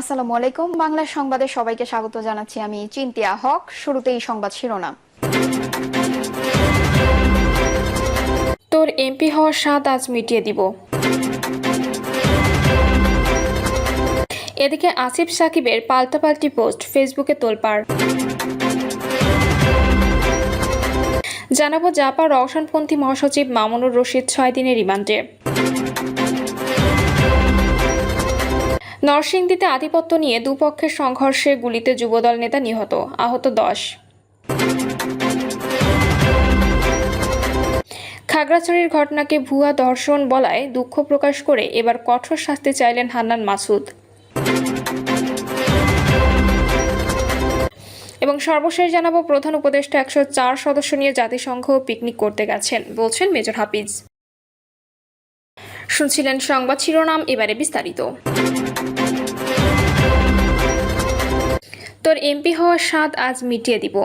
আসসালামু আলাইকুম। বাংলা সংবাদে সবাইকে স্বাগত জানাচ্ছি আমি চিন্তিয়া হক। শুরুতেই সংবাদ শিরোনাম। তোর এমপি হওয়ার স্বাদ আজ মিটিয়ে দিব। এদিকে আসিফ সাকিবের পাল্টাপাল্টি পোস্ট ফেসবুকে তোলপাড়। জানাব জাপা রওশনপন্থী মহাসচিব মামুনুর রশিদ ছয় দিনের রিমান্ডে। নরসিংদীতে আধিপত্য নিয়ে দুপক্ষের সংঘর্ষে গুলিতে যুবদল নেতা নিহত, আহত দশ। খাগড়াছড়ির ঘটনাকে ভুয়া ধর্ষণ বলায় দুঃখ প্রকাশ করে এবার কঠোর শাস্তি চাইলেন হান্নান মাসুদ। এবং সর্বশেষ জানাব, প্রধান উপদেষ্টা একশো চার সদস্য নিয়ে জাতিসংঘ পিকনিক করতে গেছেন, বলছেন মেজর হাফিজ। শুনছিলেন সংবাদ শিরোনাম, এবারে বিস্তারিত। তোর এমপি হওয়ার স্বাদ আজ মিটিয়ে দিব।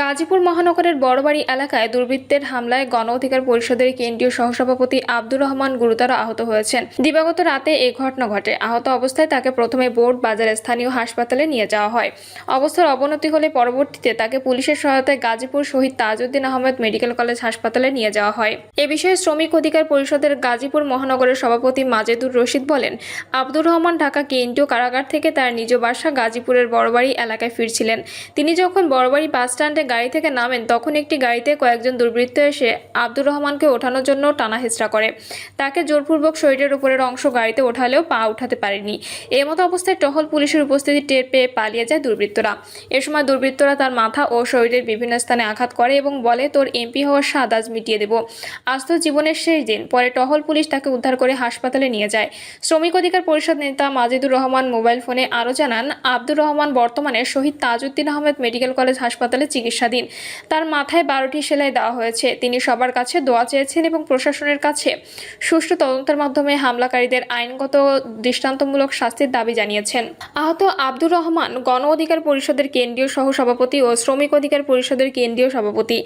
গাজীপুর মহানগরের বড়বাড়ি এলাকায় দুর্বৃত্তের হামলায় গণ অধিকার পরিষদের কেন্দ্রীয় সহসভাপতি আব্দুর রহমান গুরুতর আহত হয়েছেন। দিবাগত রাতে এই ঘটনা ঘটে। আহত অবস্থায় তাকে প্রথমে বোর্ড, বাজার স্থানীয় হাসপাতালে নিয়ে যাওয়া হয়। অবস্থার অবনতি হলে পরবর্তীতে তাকে পুলিশের সহায়তায় গাজীপুর শহীদ তাজউদ্দিন আহমেদ মেডিকেল কলেজ হাসপাতালে নিয়ে যাওয়া হয়। এ বিষয়ে শ্রমিক অধিকার পরিষদের গাজীপুর মহানগরের সভাপতি মাজেদুর রশিদ বলেন, আব্দুর রহমান ঢাকা কেন্দ্রীয় কারাগার থেকে তার নিজ বাসা গাজীপুরের বড়বাড়ি এলাকায় ফিরছিলেন। তিনি যখন বড়বাড়ি বাস স্ট্যান্ডে গাড়ি থেকে নামেন, তখন একটি গাড়িতে কয়েকজন দুর্বৃত্ত এসে আব্দুর রহমানকে ওঠানোর জন্য টানা হেঁচড়া করে। তাকে জোরপূর্বক শরীরের উপরের অংশ গাড়িতে ওঠালেও পা উঠাতে পারেনি। মতো অবস্থায় টহল পুলিশের উপস্থিতি টের পেয়ে পালিয়ে যায় দুর্বৃত্তরা। এ সময় দুর্বৃত্তরা তার মাথা ও শরীরের বিভিন্ন স্থানে আঘাত করে এবং বলে, তোর এমপি হওয়ার স্বাদ আজ মিটিয়ে দেব। আজ তো জীবনের শেষ দিন। পরে টহল পুলিশ তাকে উদ্ধার করে হাসপাতালে নিয়ে যায়। শ্রমিক অধিকার পরিষদ নেতা মাজিদুর রহমান মোবাইল ফোনে আরও জানান, আব্দুর রহমান বর্তমানে শহীদ তাজউদ্দিন আহমেদ মেডিকেল কলেজ হাসপাতালে চিকিৎসাধীন। তার মাথায় বারোটি সেলাই দেওয়া হয়েছে। তিনি সবার কাছে দোয়া চেয়েছেন এবং প্রশাসনের কাছে সুষ্ঠু তদন্তের মাধ্যমে হামলাকারীদের আইনগত দৃষ্টান্তমূলক শাস্তির দাবি জানিয়েছেন। আহত আব্দুর রহমান গণ অধিকার পরিষদের কেন্দ্রীয় সহ সভাপতি ও শ্রমিক অধিকার পরিষদের কেন্দ্রীয় সভাপতি।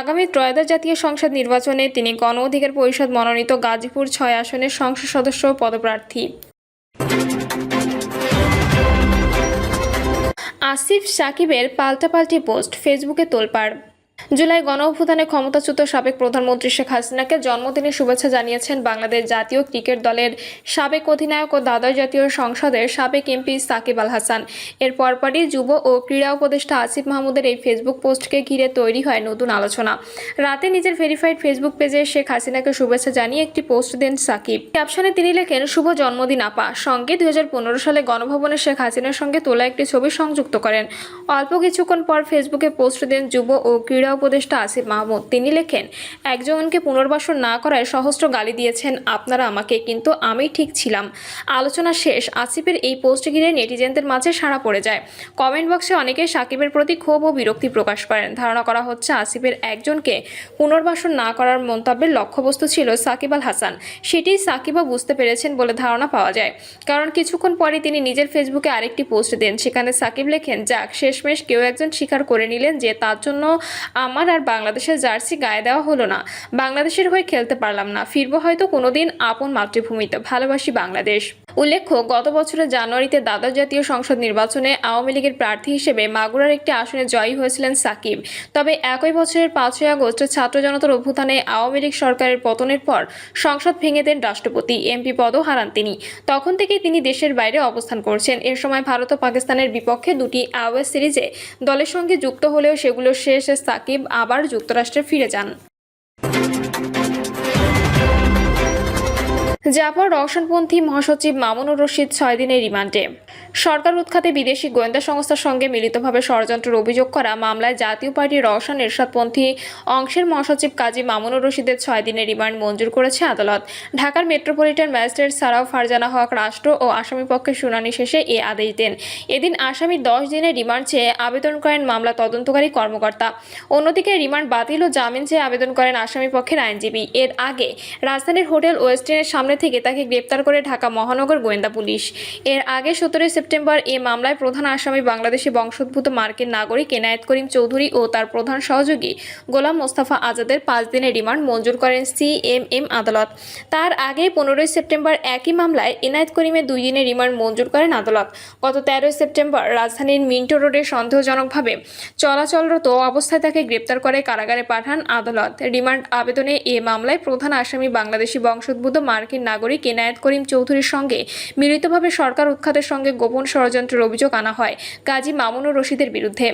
আগামী ত্রয়োদশ জাতীয় সংসদ নির্বাচনে তিনি গণ অধিকার পরিষদ মনোনীত গাজীপুর ছয় আসনের সংসদ সদস্য পদপ্রার্থী। আসিফ সাকিবের পাল্টাপাল্টি পোস্ট ফেসবুকে তোলপাড়। জুলাই গণ অভ্যুত্থানে ক্ষমতাচ্যুত সাবেক প্রধানমন্ত্রী শেখ হাসিনাকে জন্মদিনের শুভেচ্ছা জানিয়েছেন বাংলাদেশ জাতীয় ক্রিকেট দলের সাবেক অধিনায়ক ও দ্বাদশ জাতীয় সংসদের সাবেক এমপি সাকিব আল হাসান। এর পরপরই যুব ও ক্রীড়া উপদেষ্টা আসিফ মাহমুদের এই ফেসবুক পোস্টকে ঘিরে তৈরি হয় নতুন আলোচনা। রাতে নিজের ভেরিফাইড ফেসবুক পেজে শেখ হাসিনাকে শুভেচ্ছা জানিয়ে একটি পোস্ট দেন সাকিব। ক্যাপশনে তিনি লেখেন, শুভ জন্মদিন, আপা। সঙ্গে দুই হাজার পনেরো সালে গণভবনে শেখ হাসিনার সঙ্গে তোলা একটি ছবি সংযুক্ত করেন। অল্প কিছুক্ষণ পর ফেসবুকে পোস্ট দেন যুব ও ক্রীড়া উপদেষ্টা আসিফ মাহমুদ। তিনি লেখেন, একজনকে পুনর্বাসন না করায় সহস্র গালি দিয়েছেন আপনারা আমাকে, কিন্তু আমি ঠিক ছিলাম। আলোচনা শেষ, আসিফের এই পোস্ট ঘিরে নেটিজেনদের মাঝে সাড়া পড়ে যায়। কমেন্ট বক্সে অনেকে সাকিবের প্রতি ক্ষোভ ও বিরক্তি প্রকাশ করেন। ধারণা করা হচ্ছে, আসিফের একজনকে পুনর্বাসন না করার মন্তব্যের লক্ষ্যবস্তু ছিল সাকিব আল হাসান। সেটি সাকিবও বুঝতে পেরেছেন বলে ধারণা পাওয়া যায়। কারণ কিছুক্ষণ পরে তিনি নিজের ফেসবুকে আরেকটি পোস্ট দেন। সেখানে সাকিব লেখেন, যাক, শেষমেশ কেউ একজন স্বীকার করে নিলেন যে তার জন্য আমার আর বাংলাদেশের জার্সি গায়ে দেওয়া হলো না। বাংলাদেশের হয়ে খেলতে পারলাম না। ফিরবো হয়তো কোনোদিন আপন মাতৃভূমিতে। ভালোবাসি বাংলাদেশ। উল্লেখ্য, গত বছরের জানুয়ারিতে দ্বাদশ জাতীয় সংসদ নির্বাচনে আওয়ামী লীগের প্রার্থী হিসেবে মাগুরার একটি আসনে জয়ী হয়েছিলেন সাকিব। তবে একই বছরের পাঁচই আগস্ট ছাত্র জনতার অভ্যুত্থানে আওয়ামী লীগ সরকারের পতনের পর সংসদ ভেঙে দেন রাষ্ট্রপতি। এমপি পদও হারান তিনি। তখন থেকেই তিনি দেশের বাইরে অবস্থান করছেন। এর সময় ভারত ও পাকিস্তানের বিপক্ষে দুটি আওয়েস সিরিজে দলের সঙ্গে যুক্ত হলেও সেগুলো শেষে সাকিব আবার যুক্তরাষ্ট্রে ফিরে যান। জাপার রওশনপন্থী মহাসচিব মামুনুর রশিদ ছয় দিনের রিমান্ডে। সরকার উৎখাতে বিদেশি গোয়েন্দা সংস্থার সঙ্গে মিলিতভাবে ষড়যন্ত্রের অভিযোগ করা মামলায় জাতীয় পার্টির রওশন এরশাদপন্থী অংশের মহাসচিব কাজী মামুনুর রশিদের ছয় দিনের রিমান্ড মঞ্জুর করেছে আদালত। ঢাকার মেট্রোপলিটন ম্যাজিস্ট্রেট সারাও ফারজানা হক রাষ্ট্র ও আসামি পক্ষের শুনানি শেষে এ আদেশ দেন। এদিন আসামি দশ দিনের রিমান্ড চেয়ে আবেদন করেন মামলা তদন্তকারী কর্মকর্তা। অন্যদিকে রিমান্ড বাতিল ও জামিন চেয়ে আবেদন করেন আসামি পক্ষের আইনজীবী। এর আগে রাজধানীর হোটেল ওয়েস্টিনের সামনে সামনে থেকে তাকে গ্রেপ্তার করে ঢাকা মহানগর গোয়েন্দা পুলিশ। এর আগে সতেরোই সেপ্টেম্বর এ মামলায় প্রধান আসামি বাংলাদেশি বংশোদ্ভূত মার্কিন নাগরিক এনায়েত করিম চৌধুরী ও তার প্রধান সহযোগী গোলাম মোস্তাফা আজাদের পাঁচ দিনের রিমান্ড মঞ্জুর করেন সিএমএম আদালত। তার আগে পনেরোই সেপ্টেম্বর একই মামলায় এনায়েত করিমের দুই দিনের রিমান্ড মঞ্জুর করেন আদালত। গত তেরোই সেপ্টেম্বর রাজধানীর মিন্টো রোডে সন্দেহজনকভাবে চলাচলরত অবস্থায় তাকে গ্রেপ্তার করে কারাগারে পাঠান আদালত। রিমান্ড আবেদনে এ মামলায় প্রধান আসামি বাংলাদেশি বংশোদ্ভূত মার্কিন নাগরিক এনায়েত করিম চৌধুরীর সঙ্গে মিলিতভাবে সরকার উৎখাতের সঙ্গে গোপন ষড়যন্ত্রের অভিযোগ আনা হয় কাজী মামুনুর রশিদের বিরুদ্ধে।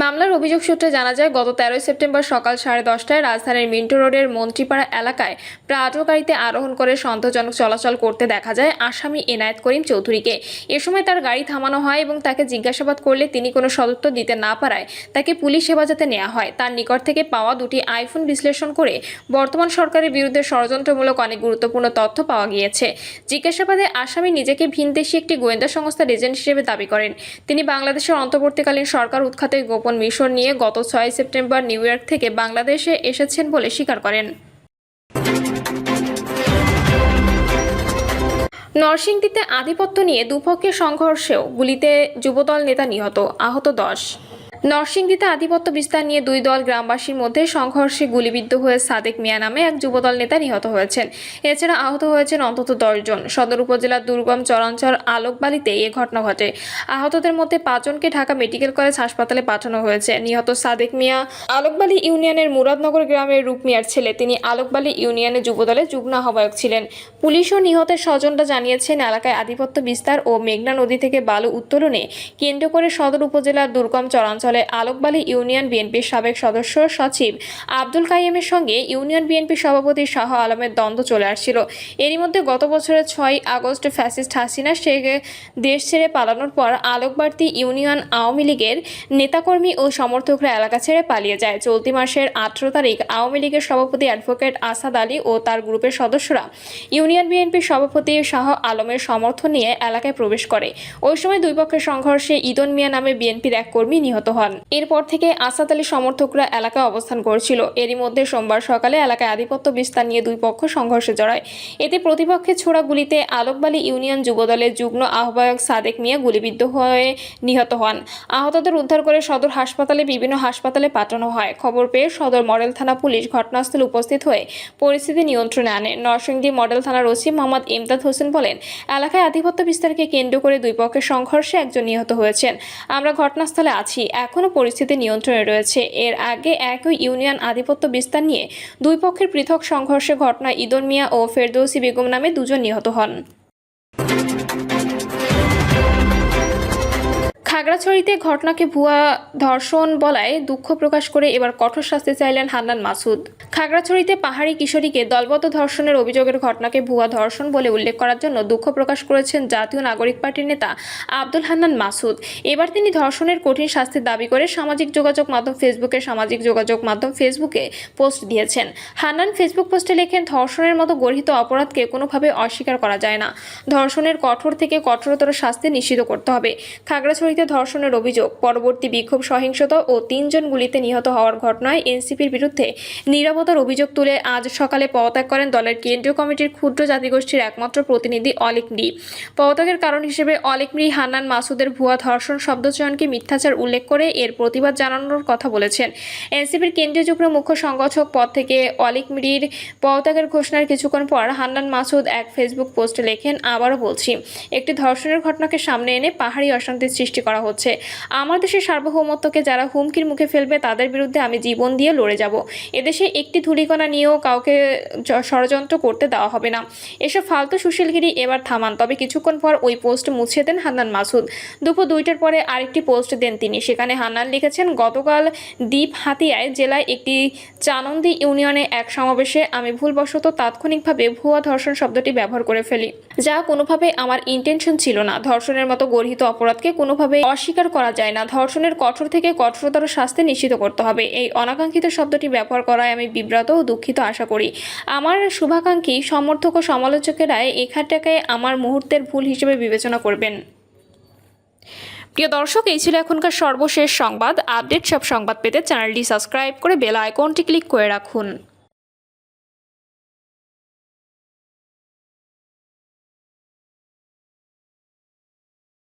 মামলার অভিযোগ সূত্রে জানা যায়, গত তেরোই সেপ্টেম্বর সকাল সাড়ে দশটায় রাজধানীর মিন্টো রোডের মন্ত্রীপাড়া এলাকায় প্রাটো আরোহণ করে সন্দেহজনক চলাচল করতে দেখা যায় আসামি এনায়েত করিম চৌধুরীকে। এ সময় তার গাড়ি থামানো হয় এবং তাকে জিজ্ঞাসাবাদ করলে তিনি কোনো সদুত্তর দিতে না পারায় তাকে পুলিশ হেফাজতে নেওয়া হয়। তার নিকট থেকে পাওয়া দুটি আইফোন বিশ্লেষণ করে বর্তমান সরকারের বিরুদ্ধে ষড়যন্ত্রমূলক অনেক গুরুত্বপূর্ণ তথ্য পাওয়া গিয়েছে। জিজ্ঞাসাবাদে আসামি নিজেকে ভিনদেশি একটি গোয়েন্দা সংস্থার এজেন্ট হিসেবে দাবি করেন। তিনি বাংলাদেশের অন্তর্বর্তীকালীন সরকার উৎখাতের গোপন মিশন নিয়ে গত ছয় সেপ্টেম্বর নিউ ইয়র্ক থেকে বাংলাদেশে এসেছেন বলে স্বীকার করেন। নরসিংদীতে আধিপত্য নিয়ে দুপক্ষের সংঘর্ষেও গুলিতে যুবদল নেতা নিহত, আহত দশ। নরসিংদীতে আধিপত্য বিস্তার নিয়ে দুই দল গ্রামবাসীর মধ্যে সংঘর্ষে গুলিবিদ্ধ হয়ে সাদেক মিয়া নামে এক যুবদল নেতা নিহত হয়েছেন। এছাড়া আহত হয়েছেন অন্তত দশজন সদর উপজেলার দুর্গম চরাঞ্চল আলোকবালিতে এ ঘটনা ঘটে। আহতদের মধ্যে পাঁচজনকে ঢাকা মেডিকেল কলেজ হাসপাতালে পাঠানো হয়েছে। নিহত সাদেক মিয়া আলোকবালি ইউনিয়নের মুরাদনগর গ্রামের রূপ মিয়ার ছেলে। তিনি আলোকবালি ইউনিয়নে যুবদলের যুগ্ম আহ্বায়ক ছিলেন। পুলিশ ও নিহতের স্বজনরা জানিয়েছেন, এলাকায় আধিপত্য বিস্তার ও মেঘনা নদী থেকে বালু উত্তোলনে কেন্দ্র করে সদর উপজেলার দুর্গম চরাঞ্চলে আলোকবালি ইউনিয়ন বিএনপির সাবেক সদস্য সচিব আব্দুল কাইমের সঙ্গে ইউনিয়ন বিএনপি সভাপতি শাহ আলমের দ্বন্দ্ব চলে আসছিল। এরই মধ্যে গত বছরের ছয় আগস্ট ফ্যাসিস্ট হাসিনা শেখ দেশ ছেড়ে পালানোর পর আলোকবার্তি ইউনিয়ন আওয়ামী লীগের নেতাকর্মী ও সমর্থকরা এলাকা ছেড়ে পালিয়ে যায়। চলতি মাসের আঠেরো তারিখ আওয়ামী লীগের সভাপতি অ্যাডভোকেট আসাদ আলী ও তার গ্রুপের সদস্যরা ইউনিয়ন বিএনপির সভাপতি শাহ আলমের সমর্থন নিয়ে এলাকায় প্রবেশ করে। ওই সময় দুই পক্ষের সংঘর্ষে ইদন মিয়া নামে বিএনপির এক কর্মী নিহত হন। এরপর থেকে আসাদ আলী সমর্থকরা এলাকায় অবস্থান করছিল। এরই মধ্যে সোমবার সকালে এলাকায় আধিপত্য বিস্তার নিয়ে দুই পক্ষ সংঘর্ষে জড়ায়। এতে প্রতিপক্ষের ছোড়া গুলিতে আলোকবালি ইউনিয়ন যুবদলের যুগ্ম আহ্বায়ক সাদেক মিয়া গুলিবিদ্ধ হয়ে নিহত হন। আহতদের উদ্ধার করে সদর হাসপাতালে বিভিন্ন হাসপাতালে পাঠানো হয়। খবর পেয়ে সদর মডেল থানা পুলিশ ঘটনাস্থলে উপস্থিত হয়ে পরিস্থিতি নিয়ন্ত্রণে আনে। নরসিংদী মডেল থানার ওসি মোহাম্মদ ইমদাদ হোসেন বলেন, এলাকায় আধিপত্য বিস্তারকে কেন্দ্র করে দুই পক্ষের সংঘর্ষে একজন নিহত হয়েছেন। আমরা ঘটনাস্থলে আছি। এখনও পরিস্থিতি নিয়ন্ত্রণে রয়েছে। এর আগে একই ইউনিয়ন আধিপত্য বিস্তার নিয়ে দুই পক্ষের পৃথক সংঘর্ষে ঘটনায় ইদন মিয়া ও ফেরদৌসি বেগম নামে দুজন নিহত হন। খাগড়াছড়িতে ঘটনাকে ভুয়া ধর্ষণ বলায় দুঃখ প্রকাশ করে এবার কঠোর শাস্তি চাইলেন হান্নান মাসুদ। খাগড়াছড়িতে পাহাড়ি কিশোরীকে দলবদ্ধ ধর্ষণের অভিযোগের ঘটনাকে ভুয়া ধর্ষণ বলে উল্লেখ করার জন্য দুঃখ প্রকাশ করেছেন জাতীয় নাগরিক পার্টির নেতা আব্দুল হান্নান মাসুদ। এবার তিনি ধর্ষণের কঠিন শাস্তির দাবি করে সামাজিক যোগাযোগ মাধ্যম ফেসবুকে সামাজিক যোগাযোগ মাধ্যম ফেসবুকে পোস্ট দিয়েছেন। হান্নান ফেসবুক পোস্টে লেখেন, ধর্ষণের মতো গর্হিত অপরাধকে কোনোভাবে অস্বীকার করা যায় না। ধর্ষণের কঠোর থেকে কঠোরতর শাস্তি নিশ্চিত করতে হবে। খাগড়াছড়িতে ধর্ষণের অভিযোগ। পরবর্তী বিক্ষোভ, সহিংসতা ও তিনজন গুলিতে নিহত হওয়ার ঘটনায় এনসিপির বিরুদ্ধে নিরাপত্তার অভিযোগ তুলে আজ সকালে পদত্যাগ করেন দলের কেন্দ্রীয় কমিটির ক্ষুদ্র জাতিগোষ্ঠীর একমাত্র প্রতিনিধি অলিক মৃ। পদত্যাগের কারণ হিসেবে অলিক মৃ হান্নান মাসুদের ভুয়া ধর্ষণ শব্দচয়নকে মিথ্যাচার উল্লেখ করে এর প্রতিবাদ জানানোর কথা বলেছেন। এনসিপির কেন্দ্রীয় যুগ্ম মুখ্য সংগঠক পদ থেকে অলিক মৃর পদত্যাগের ঘোষণার কিছুক্ষণ পর হান্নান মাসুদ এক ফেসবুক পোস্টে লেখেন, আবারও বলছি, একটি ধর্ষণের ঘটনাকে সামনে এনে পাহাড়ি অশান্তির সৃষ্টি করা হচ্ছে। আমার দেশের সার্বভৌমত্বকে যারা হুমকির মুখে ফেলবে, তাদের বিরুদ্ধে আমি জীবন দিয়ে লড়ে যাব। এদেশে একটি ধূলিকণা নিয়েও কাউকে ষড়যন্ত্র করতে দেওয়া হবে না। এসব ফালতু সুশীলগিরি এবার থামান। তবে কিছুক্ষণ পর ওই পোস্ট মুছে দেন হান্নান মাসুদ। দুপুর দুইটার পরে আরেকটি পোস্ট দেন তিনি। সেখানে হান্নান লিখেছেন, গতকাল দ্বীপ হাতিয়ায় জেলায় একটি চানন্দি ইউনিয়নে এক সমাবেশে আমি ভুলবশত তাৎক্ষণিকভাবে ভুয়া ধর্ষণ শব্দটি ব্যবহার করে ফেলি। যা কোনোভাবে আমার ইন্টেনশন ছিল না। ধর্ষণের মতো গর্হিত অপরাধকে কোনোভাবে অস্বীকার করা যায় না। ধর্ষণের কঠোর থেকে কঠোরতর শাস্তি নিশ্চিত করতে হবে। এই অনাকাঙ্ক্ষিত শব্দটি ব্যবহার করায় আমি বিব্রত ও দুঃখিত আশা করি। আমার শুভাকাঙ্ক্ষী, সমর্থক ও সমালোচকেরা এখানটাকে আমার মুহূর্তের ভুল হিসেবে বিবেচনা করবেন। প্রিয় দর্শক, এই ছিল এখনকার সর্বশেষ সংবাদ। আপডেট সব সংবাদ পেতে চ্যানেলটি সাবস্ক্রাইব করে বেল আইকনটি ক্লিক করে রাখুন।